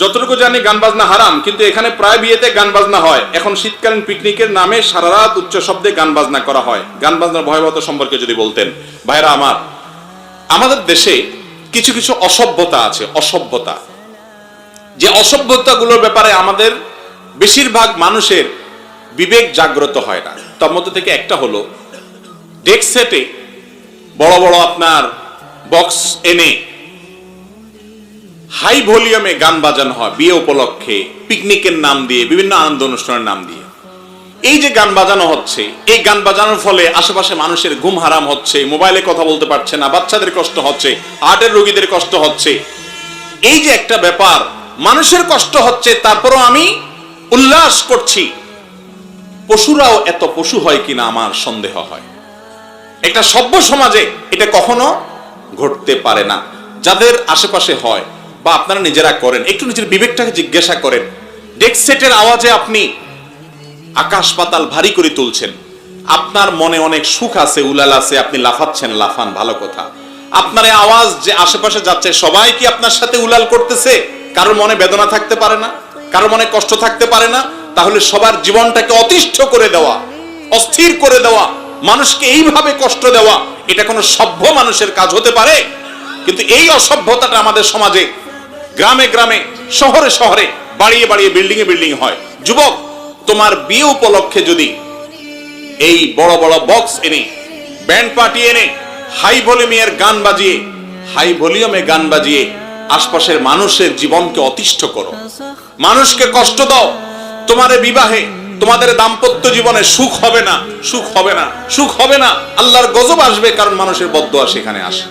যতটুকু জানি গান বাজনা হারাম, কিন্তু এখানে প্রায় বিয়েতে গান বাজনা হয়। এখন শীতকালীন পিকনিকের নামে সারা রাত উচ্চ শব্দে গান বাজনা করা হয়। গান বাজনার ভয়াবহতা সম্পর্কে যদি বলতেন। ভাইরা আমার, আমাদের দেশে কিছু কিছু অসভ্যতা আছে, অসভ্যতা। যে অসভ্যতাগুলোর ব্যাপারে আমাদের বেশিরভাগ মানুষের বিবেক জাগ্রত হয় না। তার মধ্যে থেকে একটা হলো ডেক সেটে বড় বড় আপনার বক্স এনে হাই ভলিউমে গান বাজানো হয় বিয়ে উপলক্ষে, পিকনিকের নাম দিয়ে, বিভিন্ন আনন্দ অনুষ্ঠানের নাম দিয়ে। এই যে গান বাজানো হচ্ছে, এই গান বাজানোর ফলে আশেপাশে মানুষের ঘুম হারাম হচ্ছে, মোবাইলে কথা বলতে পারছে না, বাচ্চাদের কষ্ট হচ্ছে, হার্টের রোগীদের কষ্ট হচ্ছে। এই যে একটা ব্যাপার, মানুষের কষ্ট হচ্ছে, তারপরও আমি উল্লাস করছি। পশুরাও এত পশু হয় কিনা আমার সন্দেহ হয়। একটা সভ্য সমাজে এটা কখনো ঘটতে পারে না। যাদের আশেপাশে হয় বা আপনারা নিজেরা করেন, একটু নিজের বিবেকটাকে জিজ্ঞাসা করেন। ডেক সেটের আওয়াজে আপনি আকাশ পাতাল ভারী করে তুলছেন। আপনার মনে অনেক সুখ আছে, উলাল আছে, আপনি লাফাচ্ছেন, লাফান, ভালো কথা। আপনার এই আওয়াজ যে আশেপাশে যাচ্ছে, সবাই কি আপনার সাথে উলাল করতেছে? কারোর মনে বেদনা থাকতে পারে না? কারোর মনে কষ্ট থাকতে পারে না? তাহলে সবার জীবনটাকে অতিষ্ঠ করে দেওয়া, অস্থির করে দেওয়া, মানুষকে এইভাবে কষ্ট দেওয়া, এটা কোনো সভ্য মানুষের কাজ হতে পারে? কিন্তু এই অসভ্যতাটা আমাদের সমাজে গ্রামে গ্রামে, শহরে শহরে বাড়িয়ে বাড়িয়ে বিল্ডিং এ বিল্ডিং হয়। যুবক, তোমার বিয়ে উপলক্ষে যদি এই বড় বড় বক্স এনে ব্যান্ড পার্টি এনে হাই ভলিউমের গান বাজিয়ে হাই ভলিউমে গান বাজিয়ে আশপাশের মানুষের জীবনকে অতিষ্ঠ করো। মানুষকে কষ্ট দাও। তোমার বিবাহে তোমাদের দাম্পত্য জীবনে সুখ হবে না, সুখ হবে না, সুখ হবে না। আল্লাহর গজব আসবে কারণ মানুষের বদয়া সেখানে আসে।